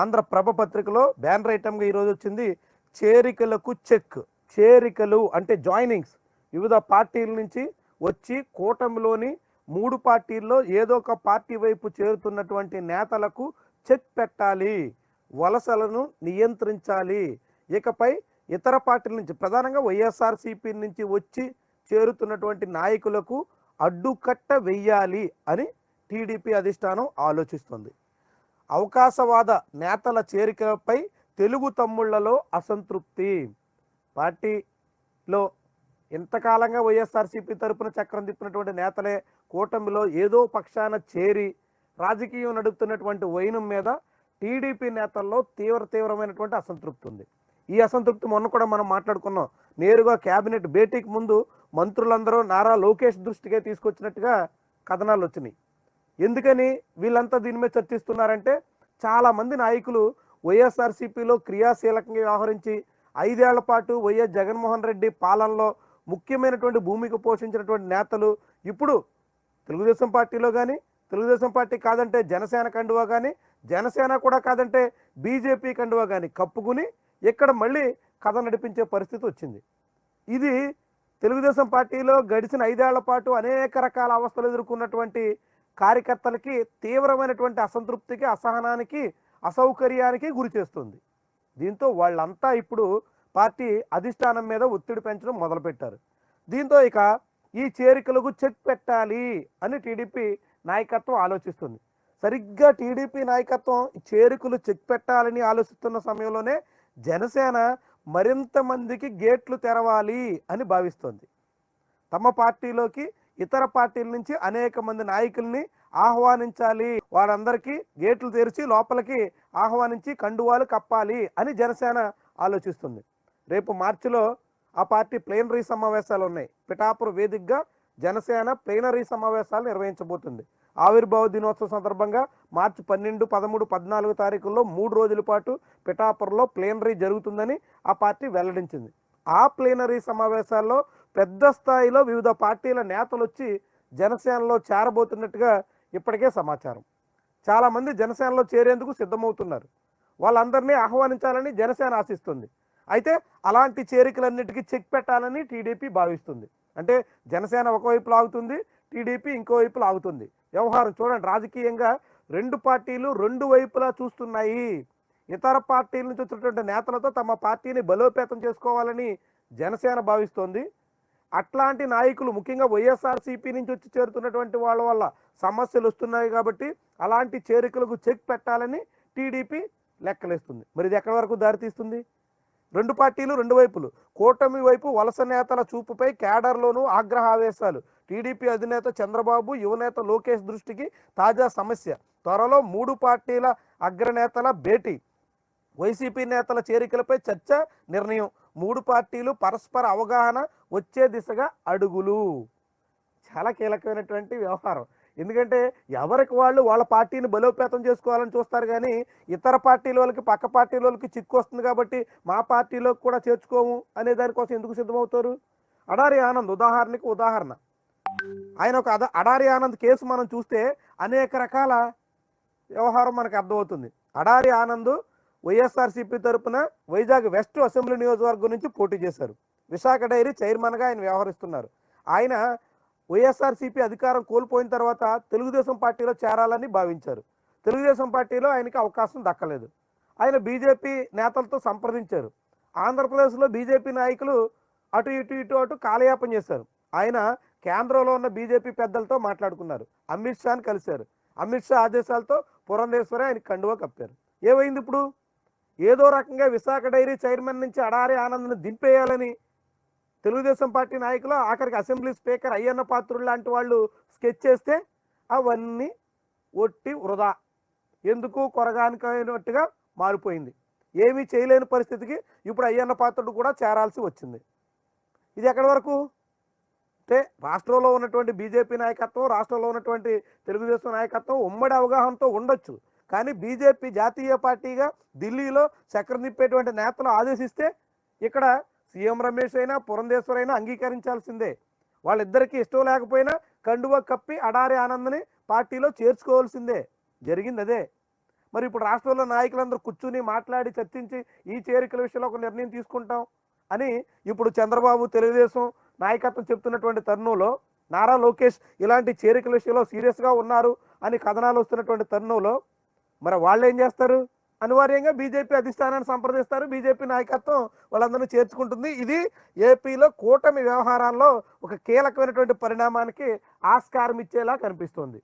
ఆంధ్రప్రభ పత్రికలో బ్యానర్ ఐటమ్గా ఈరోజు వచ్చింది చేరికలకు చెక్ చేరికలు అంటే జాయినింగ్స్. వివిధ పార్టీల నుంచి వచ్చి కూటమిలోని మూడు పార్టీల్లో ఏదో ఒక పార్టీ వైపు చేరుతున్నటువంటి నేతలకు చెక్ పెట్టాలి వలసలను నియంత్రించాలి. ఇకపై ఇతర పార్టీల నుంచి ప్రధానంగా వైఎస్ఆర్సీపీ నుంచి వచ్చి చేరుతున్నటువంటి నాయకులకు అడ్డుకట్ట వెయ్యాలి అని టీడీపీ అధిష్టానం ఆలోచిస్తుంది. అవకాశవాద నేతల చేరికపై తెలుగు తమ్ముళ్ళలో అసంతృప్తి. పార్టీలో ఇంతకాలంగా వైఎస్ఆర్సీపీ తరపున చక్రం తిప్పినటువంటి నేతలే కూటమిలో ఏదో పక్షాన చేరి రాజకీయం నడుపుతున్నటువంటి వైనం మీద టీడీపీ నేతల్లో తీవ్ర తీవ్రమైనటువంటి అసంతృప్తి ఉంది. ఈ అసంతృప్తి మొన్న కూడా మనం మాట్లాడుకున్నాం. నేరుగా కేబినెట్ భేటీకి ముందు మంత్రులందరూ నారా లోకేష్ దృష్టికే తీసుకొచ్చినట్టుగా కథనాలు వచ్చినాయి. ఎందుకని వీళ్ళంతా దీని మీద చర్చిస్తున్నారంటే చాలా మంది నాయకులు వైఎస్ఆర్సీపీలో క్రియాశీలకంగా వ్యవహరించి ఐదేళ్ళ పాటు వైఎస్ జగన్మోహన్ రెడ్డి పాలనలో ముఖ్యమైనటువంటి భూమిక పోషించినటువంటి నేతలు ఇప్పుడు తెలుగుదేశం పార్టీలో కానీ తెలుగుదేశం పార్టీ కాదంటే జనసేన కండువా కానీ జనసేన కూడా కాదంటే బీజేపీ కండువా కానీ కప్పుకుని ఇక్కడ మళ్ళీ కథ నడిపించే పరిస్థితి వచ్చింది. ఇది తెలుగుదేశం పార్టీలో గడిచిన ఐదేళ్ళ పాటు అనేక రకాల అవస్థలు ఎదుర్కొన్నటువంటి కార్యకర్తలకి తీవ్రమైనటువంటి అసంతృప్తికి అసహనానికి అసౌకర్యానికి గురి చేస్తుంది. దీంతో వాళ్ళంతా ఇప్పుడు పార్టీ అధిష్టానం మీద ఒత్తిడి పెంచడం మొదలుపెట్టారు. దీంతో ఇక ఈ చేరికలకు చెక్ పెట్టాలి అని టీడీపీ నాయకత్వం ఆలోచిస్తుంది. సరిగ్గా టీడీపీ నాయకత్వం చేరికలు చెక్ పెట్టాలని ఆలోచిస్తున్న సమయంలోనే జనసేన మరింత మందికి గేట్లు తెరవాలి అని భావిస్తోంది. తమ పార్టీలోకి ఇతర పార్టీల నుంచి అనేక మంది నాయకుల్ని ఆహ్వానించాలి. వారందరికీ గేట్లు తెరిచి లోపలికి ఆహ్వానించి కండువాలు కప్పాలి అని జనసేన ఆలోచిస్తుంది. రేపు మార్చిలో ఆ పార్టీ ప్లేనరీ సమావేశాలు ఉన్నాయి. పిఠాపుర వేదికగా జనసేన ప్లేనరీ సమావేశాలు నిర్వహించబోతుంది. ఆవిర్భావ దినోత్సవం సందర్భంగా మార్చి పన్నెండు పదమూడు పద్నాలుగు తారీఖుల్లో మూడు రోజుల పాటు పిఠాపురలో ప్లేనరీ జరుగుతుందని ఆ పార్టీ వెల్లడించింది. ఆ ప్లీనరీ సమావేశాల్లో పెద్ద స్థాయిలో వివిధ పార్టీల నేతలు వచ్చి జనసేనలో చేరబోతున్నట్టుగా ఇప్పటికే సమాచారం. చాలామంది జనసేనలో చేరేందుకు సిద్ధమవుతున్నారు. వాళ్ళందరినీ ఆహ్వానించాలని జనసేన ఆశిస్తుంది. అయితే అలాంటి చేరికలన్నిటికీ చెక్ పెట్టాలని టీడీపీ భావిస్తుంది. అంటే జనసేన ఒకవైపు లాగుతుంది టీడీపీ ఇంకోవైపు లాగుతుంది. వ్యవహారం చూడండి రాజకీయంగా రెండు పార్టీలు రెండు వైపులా చూస్తున్నాయి. ఇతర పార్టీల నుంచి వచ్చినటువంటి నేతలతో తమ పార్టీని బలోపేతం చేసుకోవాలని జనసేన భావిస్తోంది. అట్లాంటి నాయకులు ముఖ్యంగా వైఎస్ఆర్సీపీ నుంచి వచ్చి చేరుతున్నటువంటి వాళ్ళ వల్ల సమస్యలు వస్తున్నాయి కాబట్టి అలాంటి చేరికలకు చెక్ పెట్టాలని టీడీపీ లెక్కలేస్తుంది. మరి ఇది ఎక్కడి వరకు దారితీస్తుంది? రెండు పార్టీలు రెండు వైపులు. కూటమి వైపు వలస నేతల చూపుపై కేడర్లోనూ ఆగ్రహ ఆవేశాలు టీడీపీ అధినేత చంద్రబాబు యువనేత లోకేష్ దృష్టికి తాజా సమస్య. త్వరలో మూడు పార్టీల అగ్రనేతల భేటీ. వైసీపీ నేతల చేరికలపై చర్చ నిర్ణయం. మూడు పార్టీలు పరస్పర అవగాహన వచ్చే దిశగా అడుగులు. చాలా కీలకమైనటువంటి వ్యవహారం. ఎందుకంటే ఎవరికి వాళ్ళు వాళ్ళ పార్టీని బలోపేతం చేసుకోవాలని చూస్తారు కానీ ఇతర పార్టీల వాళ్ళకి పక్క పార్టీల వాళ్ళకి చిక్కు వస్తుంది కాబట్టి మా పార్టీలోకి కూడా చేర్చుకోము అనే దానికోసం ఎందుకు సిద్ధమవుతారు? అడారి ఆనంద్ ఉదాహరణకి ఉదాహరణ. ఆయన ఒక అద అడారి ఆనంద్ కేసు మనం చూస్తే అనేక రకాల వ్యవహారం మనకు అర్థమవుతుంది. అడారి ఆనంద్ వైఎస్ఆర్సీపీ తరపున వైజాగ్ వెస్ట్ అసెంబ్లీ నియోజకవర్గం నుంచి పోటీ చేశారు. విశాఖ డైరీ చైర్మన్గా ఆయన వ్యవహరిస్తున్నారు. ఆయన వైఎస్ఆర్సీపీ అధికారం కోల్పోయిన తర్వాత తెలుగుదేశం పార్టీలో చేరాలని భావించారు. తెలుగుదేశం పార్టీలో ఆయనకి అవకాశం దక్కలేదు. ఆయన బీజేపీ నేతలతో సంప్రదించారు. ఆంధ్రప్రదేశ్లో బీజేపీ నాయకులు అటు ఇటు ఇటు అటు కాలయాపన చేశారు. ఆయన కేంద్రంలో ఉన్న బీజేపీ పెద్దలతో మాట్లాడుకున్నారు. అమిత్ షాని కలిశారు. అమిత్ షా ఆదేశాలతో పురంధేశ్వరి ఆయన కండువా కప్పారు. ఏమైంది ఇప్పుడు? ఏదో రకంగా విశాఖ డైరీ చైర్మన్ నుంచి అడారి ఆనంద్ని దింపేయాలని తెలుగుదేశం పార్టీ నాయకులు ఆఖరికి అసెంబ్లీ స్పీకర్ అయ్యన్న పాత్రుడు లాంటి వాళ్ళు స్కెచ్ చేస్తే అవన్నీ ఒట్టి వృధా. ఎందుకు? కొరగానికైనట్టుగా మారిపోయింది. ఏమీ చేయలేని పరిస్థితికి ఇప్పుడు అయ్యన్న పాత్రుడు కూడా చేరాల్సి వచ్చింది. ఇది ఎక్కడి వరకు? అంటే రాష్ట్రంలో ఉన్నటువంటి బీజేపీ నాయకత్వం రాష్ట్రంలో ఉన్నటువంటి తెలుగుదేశం నాయకత్వం ఉమ్మడి అవగాహనతో ఉండొచ్చు. కానీ బీజేపీ జాతీయ పార్టీగా ఢిల్లీలో చక్ర నిప్పేటువంటి నేతలు ఆదేశిస్తే ఇక్కడ సీఎం రమేష్ అయినా పురంధేశ్వర్ అయినా అంగీకరించాల్సిందే. వాళ్ళిద్దరికీ ఇష్టం లేకపోయినా కండువ కప్పి అడారి ఆనందని పార్టీలో చేర్చుకోవాల్సిందే. జరిగింది అదే మరి ఇప్పుడు రాష్ట్రంలో నాయకులందరూ కూర్చుని మాట్లాడి చర్చించి ఈ చేరికల విషయంలో ఒక నిర్ణయం తీసుకుంటాం అని ఇప్పుడు చంద్రబాబు తెలుగుదేశం నాయకత్వం చెప్తున్నటువంటి తరుణంలో నారా లోకేష్ ఇలాంటి చేరికల విషయంలో సీరియస్గా ఉన్నారు అని కథనాలు వస్తున్నటువంటి తరుణంలో మరి వాళ్ళు ఏం చేస్తారు? అనివార్యంగా బీజేపీ అధిష్టానాన్ని సంప్రదిస్తారు. బీజేపీ నాయకత్వం వాళ్ళందరినీ చేర్చుకుంటుంది. ఇది ఏపీలో కూటమి వ్యవహారాల్లో ఒక కీలకమైనటువంటి పరిణామానికి ఆస్కారం ఇచ్చేలా కనిపిస్తుంది.